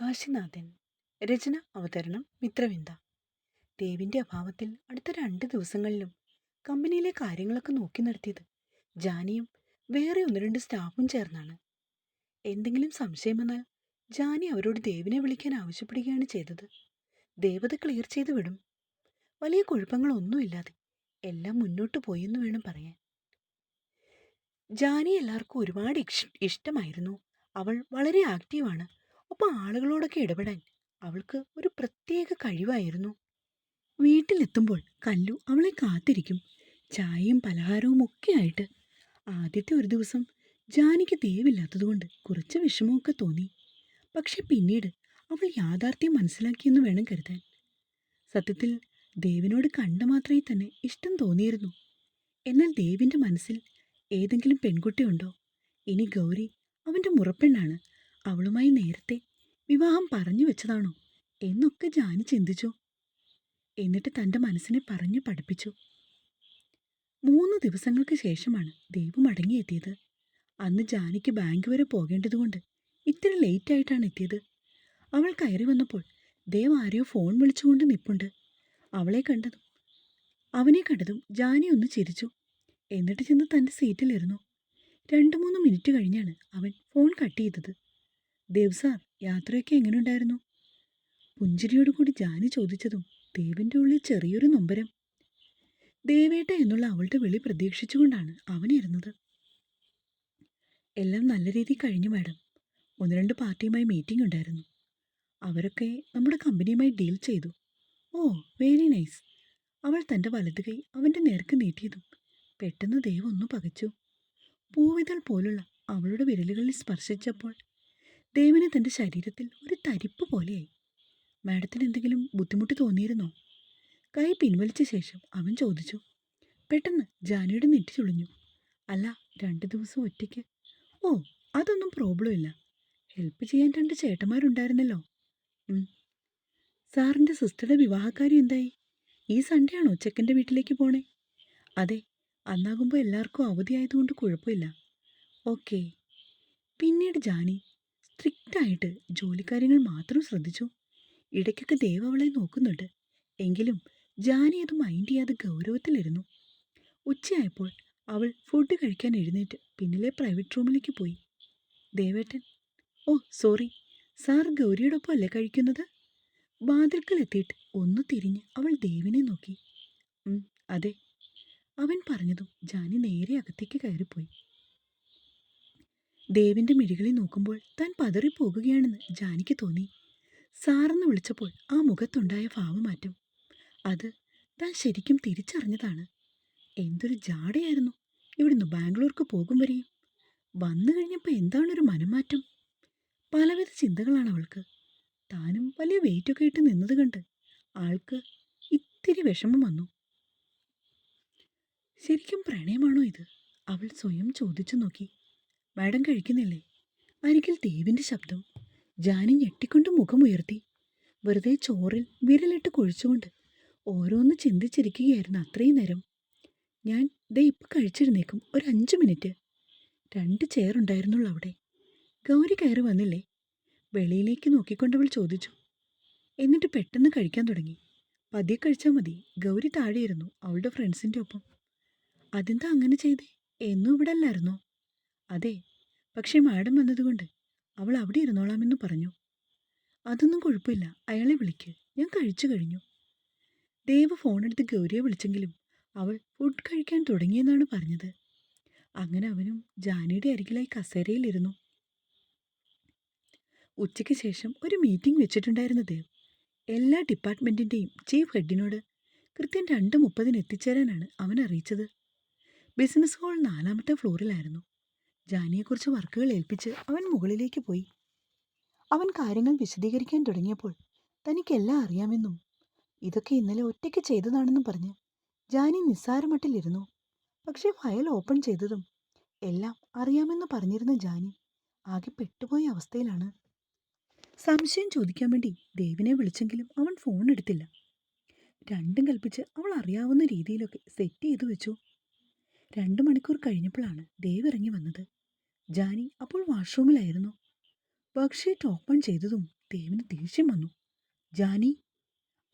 കാശിനാഥൻ രചന അവതരണം മിത്രവിന്ദ. ദേവിന്റെ അഭാവത്തിൽ അടുത്ത രണ്ട് ദിവസങ്ങളിലും കമ്പനിയിലെ കാര്യങ്ങളൊക്കെ നോക്കി നടത്തിയത് ജാനിയും വേറെ ഒന്ന് രണ്ട് സ്റ്റാഫും ചേർന്നാണ്. എന്തെങ്കിലും സംശയം വന്നാൽ ജാനി അവരോട് ദേവിനെ വിളിക്കാൻ ആവശ്യപ്പെടുകയാണ് ചെയ്തത്. ദേവത ക്ലിയർ ചെയ്ത് വിടും. വലിയ കുഴപ്പങ്ങളൊന്നുമില്ലാതെ എല്ലാം മുന്നോട്ട് പോയെന്ന് വേണം പറയാൻ. ജാനി എല്ലാവർക്കും ഒരുപാട് ഇഷ്ടമായിരുന്നു. അവൾ വളരെ ആക്റ്റീവാണ് ഒപ്പം ആളുകളോടൊക്കെ ഇടപെടാൻ അവൾക്ക് ഒരു പ്രത്യേക കഴിവായിരുന്നു. വീട്ടിലെത്തുമ്പോൾ കല്ലു അവളെ കാത്തിരിക്കും. ചായയും പലഹാരവും ഒക്കെ ആയിട്ട്. ആദ്യത്തെ ഒരു ദിവസം ജാനിക്ക് ദേവില്ലാത്തതുകൊണ്ട് കുറച്ച് വിഷമമൊക്കെ തോന്നി. പക്ഷെ പിന്നീട് അവൾ യാഥാർത്ഥ്യം മനസ്സിലാക്കിയെന്ന് വേണം കരുതാൻ. സത്യത്തിൽ ദേവിനോട് കണ്ട മാത്രമേ തന്നെ ഇഷ്ടം തോന്നിയിരുന്നു. എന്നാൽ ദേവിന്റെ മനസ്സിൽ ഏതെങ്കിലും പെൺകുട്ടിയുണ്ടോ? ഇനി ഗൗരി അവന്റെ മുറപ്പെണ്ണാണ്. അവളുമായി നേരത്തെ വിവാഹം പറഞ്ഞു വെച്ചതാണോ എന്നൊക്കെ ജാനി ചിന്തിച്ചു. എന്നിട്ട് തന്റെ മനസ്സിനെ പറഞ്ഞു പഠിപ്പിച്ചു. മൂന്ന് ദിവസങ്ങൾക്ക് ശേഷമാണ് ദേവ് മടങ്ങിയെത്തിയത്. അന്ന് ജാനിക്ക് ബാങ്ക് വരെ പോകേണ്ടതുകൊണ്ട് ഇത്തിരി ലേറ്റായിട്ടാണ് എത്തിയത്. അവൾ കയറി വന്നപ്പോൾ ദേവ് ആരെയോ ഫോൺ വിളിച്ചുകൊണ്ട് നിപ്പുണ്ട്. അവളെ കണ്ടതും അവനെ കണ്ടതും ജാനി ഒന്ന് ചിരിച്ചു. എന്നിട്ട് ചെന്ന് തന്റെ സീറ്റിലിരുന്നു രണ്ട് മൂന്ന് മിനിറ്റ് കഴിഞ്ഞാണ് അവൻ ഫോൺ കട്ട് ചെയ്തത്. ദേവ് സാർ യാത്രയൊക്കെ എങ്ങനെയുണ്ടായിരുന്നു പുഞ്ചിരിയോട് കൂടി ജാനി ചോദിച്ചതും ദേവിന്റെ ഉള്ളിൽ ചെറിയൊരു നൊമ്പരം. ദേവേട്ട എന്നുള്ള അവളുടെ വിളി പ്രതീക്ഷിച്ചുകൊണ്ടാണ് അവനിരുന്നത് എല്ലാം നല്ല രീതിയിൽ കഴിഞ്ഞു മാഡം. ഒന്ന് രണ്ട് പാർട്ടിയുമായി മീറ്റിംഗ് ഉണ്ടായിരുന്നു. അവരൊക്കെ നമ്മുടെ കമ്പനിയുമായി ഡീൽ ചെയ്തു. ഓ വെരി നൈസ് അവൾ തന്റെ വലതു കൈ അവന്റെ നേർക്ക് നീട്ടിയതും പെട്ടെന്ന് ദേവ് ഒന്ന് പകച്ചു. പൂവിതൾ പോലുള്ള അവളുടെ വിരലുകളിൽ സ്പർശിച്ചപ്പോൾ ദേവിന് തന്റെ ശരീരത്തിൽ ഒരു തരിപ്പ് പോലെയായി. മാഡത്തിന് എന്തെങ്കിലും ബുദ്ധിമുട്ട് തോന്നിയിരുന്നോ? കൈ പിൻവലിച്ച ശേഷം അവൻ ചോദിച്ചു. പെട്ടെന്ന് ജാനയുടെ നെറ്റി ചുളിഞ്ഞു. അല്ല രണ്ട് ദിവസം ഒറ്റയ്ക്ക്. ഓ അതൊന്നും പ്രോബ്ലം ഇല്ല. ഹെൽപ്പ് ചെയ്യാൻ രണ്ട് ചേട്ടന്മാരുണ്ടായിരുന്നല്ലോ. സാറിന്റെ സിസ്റ്ററുടെ വിവാഹക്കാരി എന്തായി? ഈ സൺഡേ ആണോ ചെക്കന്റെ വീട്ടിലേക്ക് പോണേ? അതെ അന്നാകുമ്പോൾ എല്ലാവർക്കും അവധിയായതുകൊണ്ട് കുഴപ്പമില്ല. ഓക്കേ പിന്നീട് ജാനി സ്ട്രിക്റ്റായിട്ട് ജോലിക്കാര്യങ്ങൾ മാത്രം ശ്രദ്ധിച്ചു? ഇടയ്ക്കൊക്കെ ദേവ് അവളെ നോക്കുന്നുണ്ട്. എങ്കിലും ജാനി അത് മൈൻഡ് ചെയ്യാതെ ഗൗരവത്തിലിരുന്നു. ഉച്ചയായപ്പോൾ അവൾ ഫുഡ് കഴിക്കാൻ എഴുന്നേറ്റ് പിന്നിലെ പ്രൈവറ്റ് റൂമിലേക്ക് പോയി. ദേവേട്ടൻ ഓ സോറി. സാർ ഗൗരിയോടൊപ്പം അല്ലേ കഴിക്കുന്നത്? വാതിൽക്കലെത്തിയിട്ട് ഒന്ന് തിരിഞ്ഞ് അവൾ ദേവിനെ നോക്കി. അതെ. അവൻ പറഞ്ഞതും ജാനി നേരെ അകത്തേക്ക് കയറിപ്പോയി. ദേവിന്റെ മിഴികളിൽ നോക്കുമ്പോൾ താൻ പതറിപ്പോകുകയാണെന്ന് ജാനിക്ക് തോന്നി. സാറെന്ന് വിളിച്ചപ്പോൾ ആ മുഖത്തുണ്ടായ ഭാവമാറ്റം. അത് താൻ ശരിക്കും തിരിച്ചറിഞ്ഞതാണ്. എന്തൊരു ജാടയായിരുന്നു. ഇവിടുന്ന് ബാംഗ്ലൂർക്ക് പോകും വരെയും. വന്നു കഴിഞ്ഞപ്പോൾ എന്താണൊരു മനംമാറ്റം. പലവിധ ചിന്തകളാണ് അവൾക്ക്. താനും വലിയ വെയിറ്റൊക്കെ ഇട്ട് നിന്നത് കണ്ട് ആൾക്ക് ഇത്തിരി വിഷമം വന്നു. ശരിക്കും പ്രണയമാണോ ഇത്? അവൾ സ്വയം ചോദിച്ചു നോക്കി. മാഡം കഴിക്കുന്നില്ലേ? അരികിൽ ദേവിന്റെ ശബ്ദം. ജാനി ഞെട്ടിക്കൊണ്ട് മുഖമുയർത്തി. വെറുതെ ചോറിൽ വിരലിട്ട് കുഴിച്ചുകൊണ്ട് ഓരോന്ന് ചിന്തിച്ചിരിക്കുകയായിരുന്നു അത്രയും നേരം. ഞാൻ ദേ ഇപ്പം കഴിച്ചിരുന്നേക്കും ഒരു അഞ്ച് മിനിറ്റ്. രണ്ട് ചെയർ ഉണ്ടായിരുന്നുള്ളൂ അവിടെ. ഗൗരി കയറി വന്നില്ലേ? വെളിയിലേക്ക് നോക്കിക്കൊണ്ടവൾ ചോദിച്ചു. എന്നിട്ട് പെട്ടെന്ന് കഴിക്കാൻ തുടങ്ങി. പതിയെ കഴിച്ചാൽ മതി. ഗൗരി താഴെയിരുന്നു അവളുടെ ഫ്രണ്ട്സിന്റെ ഒപ്പം. അതെന്താ അങ്ങനെ ചെയ്തേ? എന്നും ഇവിടെ അല്ലായിരുന്നോ? അതെ പക്ഷേ മാഡം വന്നതുകൊണ്ട് അവൾ അവിടെ ഇരുന്നോളാമെന്ന് പറഞ്ഞു. അതൊന്നും കുഴപ്പമില്ല. അയാളെ വിളിക്ക്. ഞാൻ കഴിച്ചു കഴിഞ്ഞു. ദേവ് ഫോണെടുത്ത് ഗൗരിയെ വിളിച്ചെങ്കിലും അവൾ ഫുഡ് കഴിക്കാൻ തുടങ്ങിയെന്നാണ് പറഞ്ഞത്. അങ്ങനെ അവനും ജാനിയുടെ അരികിലായി കസേരയിലിരുന്നു. ഉച്ചയ്ക്ക് ശേഷം ഒരു മീറ്റിംഗ് വെച്ചിട്ടുണ്ടായിരുന്നു ദേവ്. എല്ലാ ഡിപ്പാർട്ട്മെന്റിന്റെയും ചീഫ് ഹെഡിനോട് കൃത്യം രണ്ട് മുപ്പതിന് എത്തിച്ചേരാനാണ് അവൻ അറിയിച്ചത്. ബിസിനസ് ഹാൾ നാലാമത്തെ ഫ്ലോറിലായിരുന്നു. ജാനിയെക്കുറിച്ച് വർക്കുകൾ ഏൽപ്പിച്ച് അവൻ മുകളിലേക്ക് പോയി. അവൻ കാര്യങ്ങൾ വിശദീകരിക്കാൻ തുടങ്ങിയപ്പോൾ തനിക്കെല്ലാം അറിയാമെന്നും ഇതൊക്കെ ഇന്നലെ ഒറ്റയ്ക്ക് ചെയ്തതാണെന്നും പറഞ്ഞ് ജാനി നിസ്സാരമട്ടിലിരുന്നു. പക്ഷേ ഫയൽ ഓപ്പൺ ചെയ്തതും എല്ലാം അറിയാമെന്ന് പറഞ്ഞിരുന്ന ജാനി ആകെ പെട്ടുപോയ അവസ്ഥയിലാണ്. സംശയം ചോദിക്കാൻ വേണ്ടി ദേവിനെ വിളിച്ചെങ്കിലും അവൻ ഫോൺ എടുത്തില്ല. രണ്ടും കൽപ്പിച്ച് അവൾ അറിയാവുന്ന രീതിയിലൊക്കെ സെറ്റ് ചെയ്തു വെച്ചു. രണ്ട് മണിക്കൂർ കഴിഞ്ഞപ്പോഴാണ് ദേവ് ഇറങ്ങി വന്നത്. ജാനി അപ്പോൾ വാഷ്റൂമിലായിരുന്നു. വർക്ക്ഷീറ്റ് ഓപ്പൺ ചെയ്തതും ദേവിന് ദേഷ്യം വന്നു. ജാനി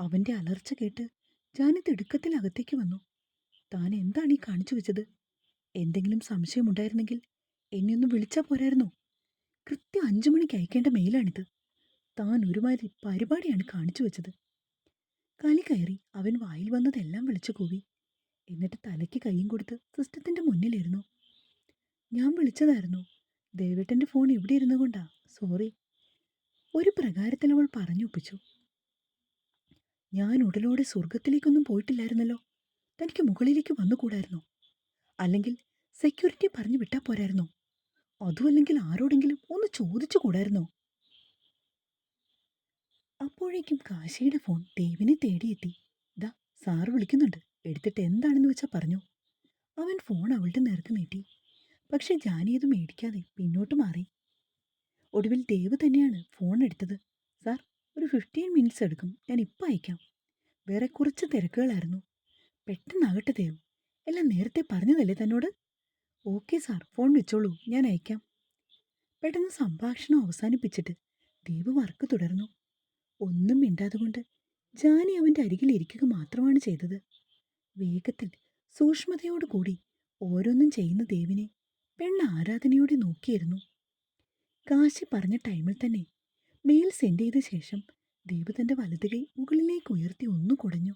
അവന്റെ അലർച്ച കേട്ട് ജാനി തിടുക്കത്തിൽ അകത്തേക്ക് വന്നു. താൻ എന്താണ് ഈ കാണിച്ചു വെച്ചത്? എന്തെങ്കിലും സംശയമുണ്ടായിരുന്നെങ്കിൽ എന്നെ ഒന്ന് വിളിച്ചാൽ പോരായിരുന്നോ. കൃത്യം അഞ്ചു മണിക്ക് അയക്കേണ്ട മെയിലാണിത്. താൻ ഒരുമാതിരി പരിപാടിയാണ് കാണിച്ചു വെച്ചത്. കലി കയറി അവൻ വായിൽ വന്നതെല്ലാം വിളിച്ചു കൂവി. എന്നിട്ട് തലയ്ക്ക് കൈയും കൊടുത്ത് സിസ്റ്റത്തിന്റെ മുന്നിലിരുന്നു. ഞാൻ വിളിച്ചതായിരുന്നു. ദേവേട്ടന്റെ ഫോൺ ഇവിടെ ഇരുന്നു കൊണ്ടാ. സോറി. ഒരു പ്രകാരത്തിൽ അവൾ പറഞ്ഞൊപ്പിച്ചു. ഞാൻ ഉടലോടെ സ്വർഗത്തിലേക്കൊന്നും പോയിട്ടില്ലായിരുന്നല്ലോ. തനിക്ക് മുകളിലേക്ക് വന്നുകൂടായിരുന്നു? അല്ലെങ്കിൽ സെക്യൂരിറ്റി പറഞ്ഞു വിട്ടാ പോരായിരുന്നോ? അതുമല്ലെങ്കിൽ ആരോടെങ്കിലും ഒന്ന് ചോദിച്ചു കൂടായിരുന്നോ അപ്പോഴേക്കും കാശിയുടെ ഫോൺ ദേവിനെ തേടിയെത്തി. ദാ സാറ് വിളിക്കുന്നുണ്ട്. എടുത്തിട്ട് എന്താണെന്ന് വെച്ചാൽ പറഞ്ഞു. അവൻ ഫോൺ അവളുടെ നേർക്ക് നീട്ടി. പക്ഷെ ജാനി അത് മേടിക്കാതെ പിന്നോട്ട് മാറി. ഒടുവിൽ ദേവ് തന്നെയാണ് ഫോൺ എടുത്തത്. സാർ ഒരു ഫിഫ്റ്റീൻ മിനിറ്റ്സ് എടുക്കും. ഞാൻ ഇപ്പം അയക്കാം. വേറെ കുറച്ച് തിരക്കുകളായിരുന്നു. പെട്ടെന്നാകട്ടെ ദേവ്. എല്ലാം നേരത്തെ പറഞ്ഞതല്ലേ തന്നോട്? ഓക്കെ സാർ ഫോൺ വെച്ചോളൂ. ഞാൻ അയക്കാം. പെട്ടെന്ന് സംഭാഷണം അവസാനിപ്പിച്ചിട്ട് ദേവ് വർക്ക് തുടർന്നു. ഒന്നും മിണ്ടാതെ കൊണ്ട് ജാനി അവന്റെ അരികിൽ ഇരിക്കുക മാത്രമാണ് ചെയ്തത്. വേഗത്തിൽ സൂക്ഷ്മതയോടുകൂടി ഓരോന്നും ചെയ്യുന്ന ദേവിനെ പെണ്ണ് ആരാധനയോടെ നോക്കിയിരുന്നു. കാശി പറഞ്ഞ ടൈമിൽ തന്നെ മെയിൽ സെൻഡ് ചെയ്ത ശേഷം ദേവ് തന്റെ വലത് കൈ മുകളിലേക്ക് ഉയർത്തി ഒന്നു കുടഞ്ഞു.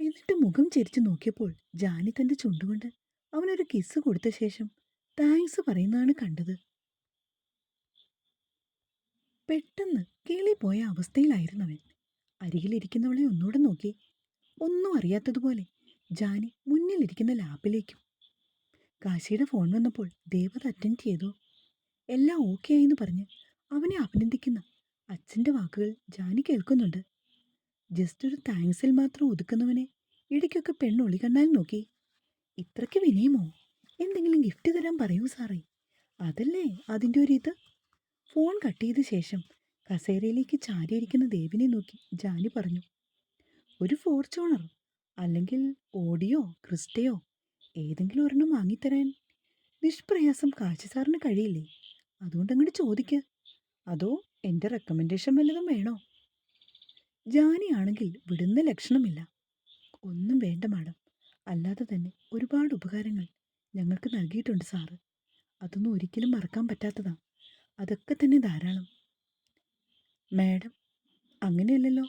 എന്നിട്ട് മുഖം ചിരിച്ചു നോക്കിയപ്പോൾ ജാനി തന്റെ ചുണ്ടുകൊണ്ട് അവനൊരു കിസ് കൊടുത്ത ശേഷം താങ്ക്സ് പറയുന്നതാണ് കണ്ടത്. പെട്ടെന്ന് കിളിപോയ അവസ്ഥയിലായിരുന്നവൻ. അരികിലിരിക്കുന്നവളെ ഒന്നുകൂടെ നോക്കി. ഒന്നും അറിയാത്തതുപോലെ ജാനി മുന്നിലിരിക്കുന്ന ലാപ്പിലേക്കും കാശിയുടെ ഫോൺ വന്നപ്പോൾ ദേവത് അറ്റൻഡ് ചെയ്തു. എല്ലാം ഓക്കെ ആയിന്ന് പറഞ്ഞ് അവനെ അഭിനന്ദിക്കുന്ന അച്ഛന്റെ വാക്കുകൾ ജാനി കേൾക്കുന്നുണ്ട്. ജസ്റ്റ് ഒരു താങ്ക്സിൽ മാത്രം ഒതുക്കുന്നവനെ ഇടയ്ക്കൊക്കെ പെണ്ണൊളി കണ്ണാൽ നോക്കി. ഇത്രയ്ക്ക് വിനയമോ? എന്തെങ്കിലും ഗിഫ്റ്റ് തരാൻ പറയൂ സാറേ. അതല്ലേ അതിന്റെ ഒരു ഇത്? ഫോൺ കട്ട് ചെയ്ത ശേഷം കസേരയിലേക്ക് ചാരിയിരിക്കുന്ന ദേവിനെ നോക്കി ജാനി പറഞ്ഞു. ഒരു ഫോർച്യൂണർ അല്ലെങ്കിൽ ഓഡിയോ ക്രിസ്റ്റയോ ഏതെങ്കിലും ഒരെണ്ണം വാങ്ങിത്തരാൻ. നിഷ്പ്രയാസം കാശി സാറിന് കഴിയില്ലേ? അതുകൊണ്ട് അങ്ങോട്ട് ചോദിക്ക്. അതോ എന്റെ റെക്കമെൻഡേഷൻ വല്ലതും വേണോ? ജാനിയാണെങ്കിൽ വിടുന്ന ലക്ഷണമില്ല. ഒന്നും വേണ്ട മാഡം. അല്ലാതെ തന്നെ ഒരുപാട് ഉപകാരങ്ങൾ ഞങ്ങൾക്ക് നൽകിയിട്ടുണ്ട് സാറ്. അതൊന്നും ഒരിക്കലും മറക്കാൻ പറ്റാത്തതാണ് അതൊക്കെ തന്നെ ധാരാളം. മാഡം അങ്ങനെയല്ലല്ലോ.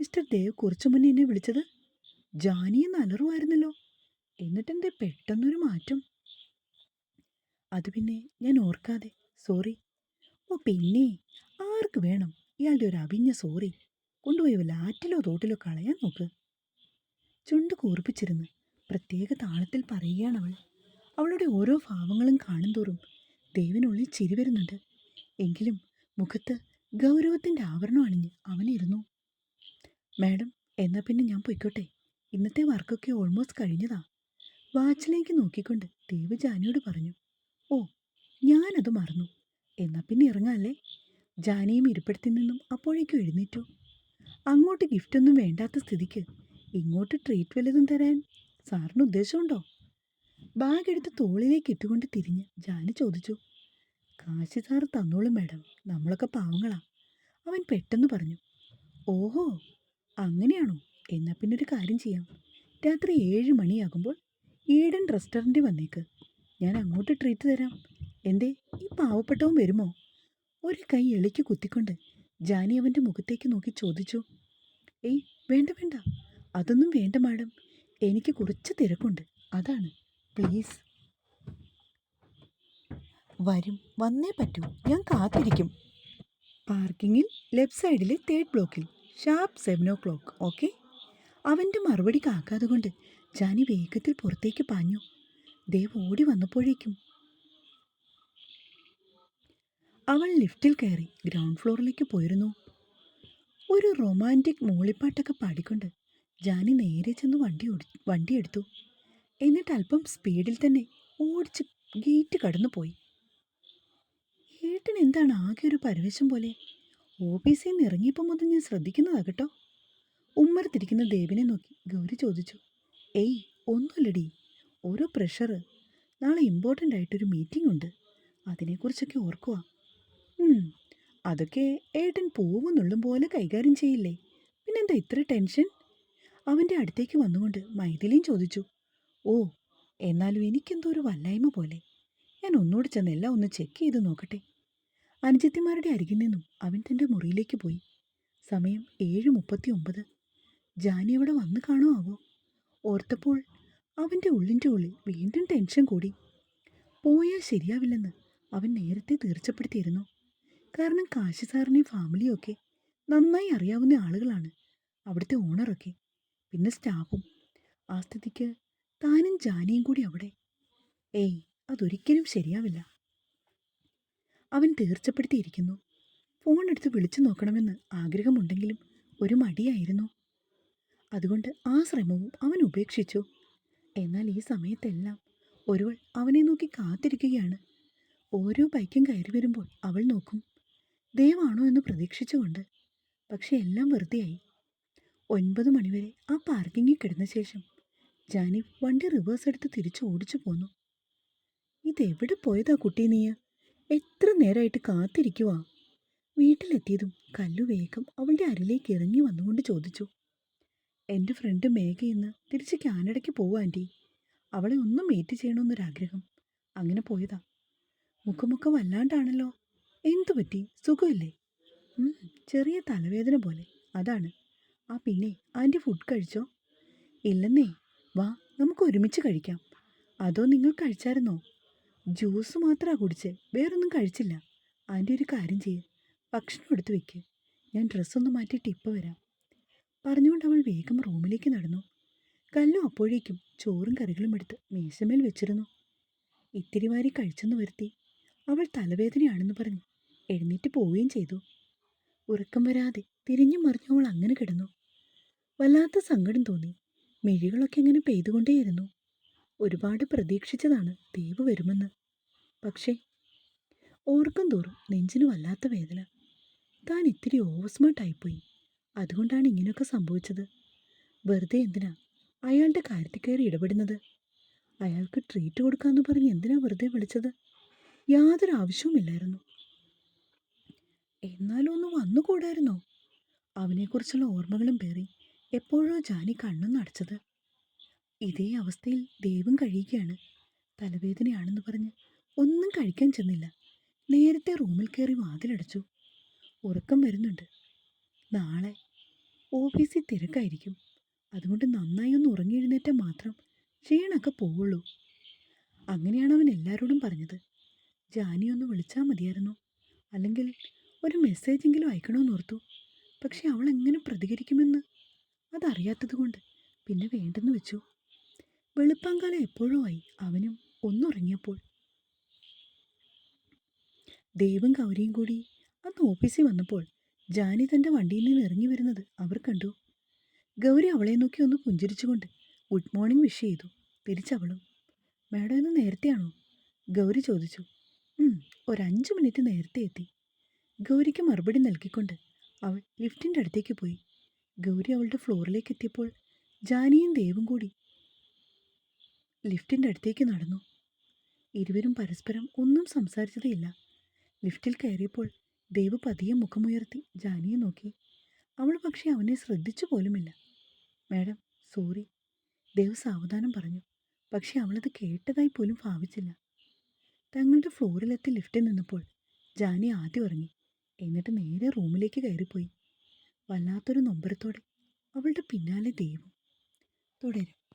മിസ്റ്റർ ദേവ് കുറച്ചു മുന്നേ എന്നെ വിളിച്ചത്. ജാനി അലറുമായിരുന്നല്ലോ എന്നിട്ടെന്തേ പെട്ടെന്നൊരു മാറ്റം? അത് പിന്നെ ഞാൻ ഓർക്കാതെ. സോറി. ഓ പിന്നെ ആർക്ക് വേണം ഇയാളുടെ ഒരു അവിഞ്ഞ സോറി കൊണ്ടുപോയി വല്ല ആറ്റിലോ തോട്ടിലോ കളയാൻ നോക്ക്. ചുണ്ട് കൂർപ്പിച്ചിരുന്ന് പ്രത്യേക താളത്തിൽ പറയുകയാണവൾ അവളുടെ ഓരോ ഭാവങ്ങളും കാണുന്തോറും ദേവിനുള്ളിൽ ചിരി വരുന്നുണ്ട്. എങ്കിലും മുഖത്ത് ഗൗരവത്തിന്റെ ആവരണം അണിഞ്ഞ് അവനിരുന്നു മാഡം എന്നാൽ പിന്നെ ഞാൻ പൊയ്ക്കോട്ടെ. ഇന്നത്തെ വർക്കൊക്കെ ഓൾമോസ്റ്റ് കഴിഞ്ഞതാ. വാച്ചിലേക്ക് നോക്കിക്കൊണ്ട് ദേവ് ജാനിയോട് പറഞ്ഞു ഓ ഞാനത് മറന്നു. എന്നാ പിന്നെ ഇറങ്ങാല്ലേ? ജാനിയും ഇരിപ്പിടത്തിൽ നിന്നും അപ്പോഴേക്കും എഴുന്നേറ്റു. അങ്ങോട്ട് ഗിഫ്റ്റൊന്നും വേണ്ടാത്ത സ്ഥിതിക്ക് ഇങ്ങോട്ട് ട്രീറ്റ് വല്ലതും തരാൻ സാറിന് ഉദ്ദേശമുണ്ടോ? ബാഗ് എടുത്ത് തോളിലേക്ക് ഇട്ടുകൊണ്ട് തിരിഞ്ഞ് ജാനി ചോദിച്ചു കാശി സാർ തന്നോളും മാഡം. നമ്മളൊക്കെ പാവങ്ങളാ. അവൻ പെട്ടെന്ന് പറഞ്ഞു ഓഹോ അങ്ങനെയാണോ? എന്നാ പിന്നെ ഒരു കാര്യം ചെയ്യാം. രാത്രി ഏഴ് മണിയാകുമ്പോൾ ഈഡൻ റെസ്റ്റോറന്റിൽ വന്നേക്ക്. ഞാൻ അങ്ങോട്ട് ട്രീറ്റ് തരാം. എന്തേ ഈ പാവപ്പെട്ടവൻ വരുമോ? ഒരു കൈ എളിക്ക് കുത്തിക്കൊണ്ട് ജാനി അവന്റെ മുഖത്തേക്ക് നോക്കി ചോദിച്ചു. ഏയ് വേണ്ട വേണ്ട. അതൊന്നും വേണ്ട മാഡം. എനിക്ക് കുറച്ച് തിരക്കുണ്ട്. അതാണ്. പ്ലീസ്. വരും. വന്നേ പറ്റൂ. ഞാൻ കാത്തിരിക്കും. പാർക്കിങ്ങിൽ ലെഫ്റ്റ് സൈഡിലെ തേർഡ് ബ്ലോക്കിൽ. Sharp seven o'clock. ഓക്കെ? അവന്റെ മറുപടി കാക്കാതെ കൊണ്ട് ജാനി വേഗത്തിൽ പുറത്തേക്ക് പാഞ്ഞു. ദേവ് ഓടി വന്നപ്പോഴേക്കും. അവൾ ലിഫ്റ്റിൽ കയറി ഗ്രൗണ്ട് ഫ്ലോറിലേക്ക് പോയിരുന്നു. ഒരു റൊമാന്റിക് മൂളിപ്പാട്ടൊക്കെ പാടിക്കൊണ്ട് ജാനി നേരെ ചെന്ന് വണ്ടി ഓടി വണ്ടി എടുത്തു. എന്നിട്ട് അല്പം സ്പീഡിൽ തന്നെ ഓടിച്ച് ഗേറ്റ് കടന്നു പോയി ഏട്ടൻ എന്താണ് ആകെ ഒരു പരവേശം പോലെ? ഓഫീസിൽ നിന്ന് ഇറങ്ങിയപ്പോൾ മുതൽ ഞാൻ ശ്രദ്ധിക്കുന്നതാ കേട്ടോ. ഉമ്മറത്തിരിക്കുന്ന ദേവിനെ നോക്കി ഗൗരി ചോദിച്ചു. ഏയ് ഒന്നുമില്ലടി. ഒരു പ്രഷർ നാളെ ഇമ്പോർട്ടന്റ് ആയിട്ടൊരു മീറ്റിംഗ് ഉണ്ട്. അതിനെക്കുറിച്ചൊക്കെ ഓർക്കുക അതൊക്കെ ഏട്ടൻ പോവുന്നുള്ളും പോലെ കൈകാര്യം ചെയ്യില്ലേ? പിന്നെന്താ ഇത്ര ടെൻഷൻ അവന്റെ അടുത്തേക്ക് വന്നുകൊണ്ട് മൈഥിലിയും ചോദിച്ചു. ഓ എന്നാലും എനിക്കെന്തോ ഒരു വല്ലായ്മ പോലെ. ഞാൻ ഒന്നോട് ചെന്ന് എല്ലാം ഒന്ന് ചെക്ക് ചെയ്ത് നോക്കട്ടെ. അനുജത്തിമാരുടെ അരികിൽ നിന്നും അവൻ തന്റെ മുറിയിലേക്ക് പോയി. സമയം ഏഴ് മുപ്പത്തി ഒമ്പത് ജാനി അവിടെ വന്ന് കാണുമാവോ ആവോ ഓർത്തപ്പോൾ അവന്റെ ഉള്ളിന്റെ ഉള്ളിൽ വീണ്ടും ടെൻഷൻ കൂടി. പോയാൽ ശരിയാവില്ലെന്ന് അവൻ നേരത്തെ തീർച്ചപ്പെടുത്തിയിരുന്നു. കാരണം കാശി സാറിനെയും ഫാമിലിയും ഒക്കെ നന്നായി അറിയാവുന്ന ആളുകളാണ് അവിടുത്തെ ഓണറൊക്കെ പിന്നെ സ്റ്റാഫും ആ സ്ഥിതിക്ക് താനും ജാനിയും കൂടി അവിടെ. ഏയ് അതൊരിക്കലും ശരിയാവില്ല. അവൻ തീർച്ചപ്പെടുത്തിയിരിക്കുന്നു. ഫോൺ എടുത്ത് വിളിച്ചു നോക്കണമെന്ന് ആഗ്രഹമുണ്ടെങ്കിലും ഒരു മടിയായിരുന്നു. അതുകൊണ്ട് ആ ശ്രമവും അവൻ ഉപേക്ഷിച്ചു. എന്നാൽ ഈ സമയത്തെല്ലാം ഒരുവൾ അവനെ നോക്കി കാത്തിരിക്കുകയാണ്. ഓരോ ബൈക്കും കയറി വരുമ്പോൾ അവൾ നോക്കും ദയവാണോ എന്ന് പ്രതീക്ഷിച്ചുകൊണ്ട്. പക്ഷെ എല്ലാം വെറുതെയായി. ഒൻപത് മണിവരെ ആ പാർക്കിങ്ങിൽ കിടന്ന ശേഷം ജാനി വണ്ടി റിവേഴ്സ് എടുത്ത് തിരിച്ചു ഓടിച്ചു പോന്നു. ഇതെവിടെ പോയതാ കുട്ടി നീ? എത്ര നേരമായിട്ട് കാത്തിരിക്കുവാ? വീട്ടിലെത്തിയതും കല്ലു വേഗം അവളുടെ അരിലേക്ക് ഇറങ്ങി വന്നുകൊണ്ട് ചോദിച്ചു. എന്റെ ഫ്രണ്ട് മേഘ ഇന്ന് തിരിച്ച് കാനഡയ്ക്ക് പോവാ ആന്റി അവളെ ഒന്നും മീറ്റ് ചെയ്യണമെന്നൊരാഗ്രഹം അങ്ങനെ പോയതാ. മുഖമുഖം വല്ലാണ്ടാണല്ലോ. എന്തു പറ്റി? സുഖമില്ലേ? ചെറിയ തലവേദന പോലെ. അതാണ്. ആ പിന്നെ ആന്റി ഫുഡ് കഴിച്ചോ? ഇല്ലെന്നേ. വാ നമുക്ക് ഒരുമിച്ച് കഴിക്കാം. അതോ നിങ്ങൾ കഴിച്ചായിരുന്നോ? ജ്യൂസ് മാത്രമാണ് കുടിച്ചേ വേറൊന്നും കഴിച്ചില്ല. ആന്റി ഒരു കാര്യം ചെയ്യ്. ഭക്ഷണം എടുത്ത് വെക്ക്. ഞാൻ ഡ്രസ്സൊന്ന് മാറ്റിയിട്ട് ഇപ്പോൾ വരാം. പറഞ്ഞുകൊണ്ട് അവൾ വേഗം റൂമിലേക്ക് നടന്നു. കല്ലു അപ്പോഴേക്കും ചോറും കറികളും എടുത്ത് മേശമേൽ വെച്ചിരുന്നു. ഇത്തിരി വാരി കഴിച്ചെന്ന് വരുത്തി. അവൾ തലവേദനയാണെന്ന് പറഞ്ഞു. എഴുന്നേറ്റ് പോവുകയും ചെയ്തു. ഉറക്കം വരാതെ തിരിഞ്ഞു മറിഞ്ഞു അവൾ അങ്ങനെ കിടന്നു. വല്ലാത്ത സങ്കടം തോന്നി. മിഴികളൊക്കെ അങ്ങനെ പെയ്തുകൊണ്ടേയിരുന്നു. ഒരുപാട് പ്രതീക്ഷിച്ചതാണ് ദേവ് വരുമെന്ന്. പക്ഷേ ഓർക്കും തോറും നെഞ്ചിന് വല്ലാത്ത വേദന. താൻ ഇത്തിരി ഓവർ സ്മാർട്ടായിപ്പോയി അതുകൊണ്ടാണ് ഇങ്ങനെയൊക്കെ സംഭവിച്ചത്. വെറുതെ എന്തിനാ അയാളുടെ കാര്യത്തിൽ കയറി ഇടപെടുന്നത്? അയാൾക്ക് ട്രീറ്റ് കൊടുക്കാമെന്ന് പറഞ്ഞ് എന്തിനാ വെറുതെ വിളിച്ചത്? യാതൊരു ആവശ്യവുമില്ലായിരുന്നു. എന്നാലും ഒന്ന് വന്നുകൂടായിരുന്നോ അവനെക്കുറിച്ചുള്ള ഓർമ്മകളും പേറി എപ്പോഴോ ജാനി കണ്ണൊന്ന് അടച്ചത്. ഇതേ അവസ്ഥയിൽ ദൈവം കഴിയുകയാണ്. തലവേദനയാണെന്ന് പറഞ്ഞ് ഒന്നും കഴിക്കാൻ ചെന്നില്ല. നേരത്തെ റൂമിൽ കയറി വാതിലടച്ചു. ഉറക്കം വരുന്നുണ്ട്. നാളെ ഓഫീസിൽ തിരക്കായിരിക്കും. അതുകൊണ്ട് നന്നായി ഒന്ന് ഉറങ്ങിയെഴുന്നേറ്റാൽ മാത്രം ക്ഷീണമൊക്കെ പോവുള്ളൂ. അങ്ങനെയാണ് അവൻ എല്ലാവരോടും പറഞ്ഞത്. ജാനി ഒന്ന് വിളിച്ചാൽ മതിയായിരുന്നു. അല്ലെങ്കിൽ ഒരു മെസ്സേജെങ്കിലും അയക്കണമെന്ന് ഓർത്തു. പക്ഷെ അവൾ എങ്ങനെ പ്രതികരിക്കുമെന്ന് അതറിയാത്തത് കൊണ്ട് പിന്നെ വേണ്ടെന്ന് വെച്ചു. വെളുപ്പാങ്കാലം എപ്പോഴോ ആയി. അവനും ഒന്നുറങ്ങിയപ്പോൾ ദേവും ഗൗരിയും കൂടി അന്ന് ഓഫീസിൽ വന്നപ്പോൾ ജാനി തന്റെ വണ്ടിയിൽ നിന്ന് ഇറങ്ങി വരുന്നത് അവർ കണ്ടു. ഗൗരി അവളെ നോക്കി ഒന്ന് പുഞ്ചിരിച്ചുകൊണ്ട് ഗുഡ് മോർണിംഗ് വിഷ് ചെയ്തു. തിരിച്ചവളും. മാഡം ഇന്ന് നേരത്തെയാണോ? ഗൗരി ചോദിച്ചു. "ഉം, ഒരു അഞ്ച് മിനിറ്റ് നേരത്തെ എത്തി. ഗൗരിക്ക് മറുപടി നൽകിക്കൊണ്ട് അവൾ ലിഫ്റ്റിന്റെ അടുത്തേക്ക് പോയി. ഗൗരി അവളുടെ ഫ്ലോറിലേക്ക് എത്തിയപ്പോൾ ജാനിയും ദേവും കൂടി ലിഫ്റ്റിന്റെ അടുത്തേക്ക് നടന്നു. ഇരുവരും പരസ്പരം ഒന്നും സംസാരിച്ചതേയില്ല. ലിഫ്റ്റിൽ കയറിയപ്പോൾ ദേവ് പതിയെ മുഖമുയർത്തി ജാനിയെ നോക്കി. അവൾ പക്ഷേ അവനെ ശ്രദ്ധിച്ചു പോലുമില്ല. മാഡം സോറി ദേവ് സാവധാനം പറഞ്ഞു. പക്ഷേ അവളത് കേട്ടതായി പോലും ഭാവിച്ചില്ല. തങ്ങളുടെ ഫ്ലോറിലെത്തി ലിഫ്റ്റിൽ നിന്നപ്പോൾ ജാനി ആദ്യം ഇറങ്ങി. എന്നിട്ട് നേരെ റൂമിലേക്ക് കയറിപ്പോയി. വല്ലാത്തൊരു നൊമ്പരത്തോടെ. അവളുടെ പിന്നാലെ ദൈവം. തുടരും.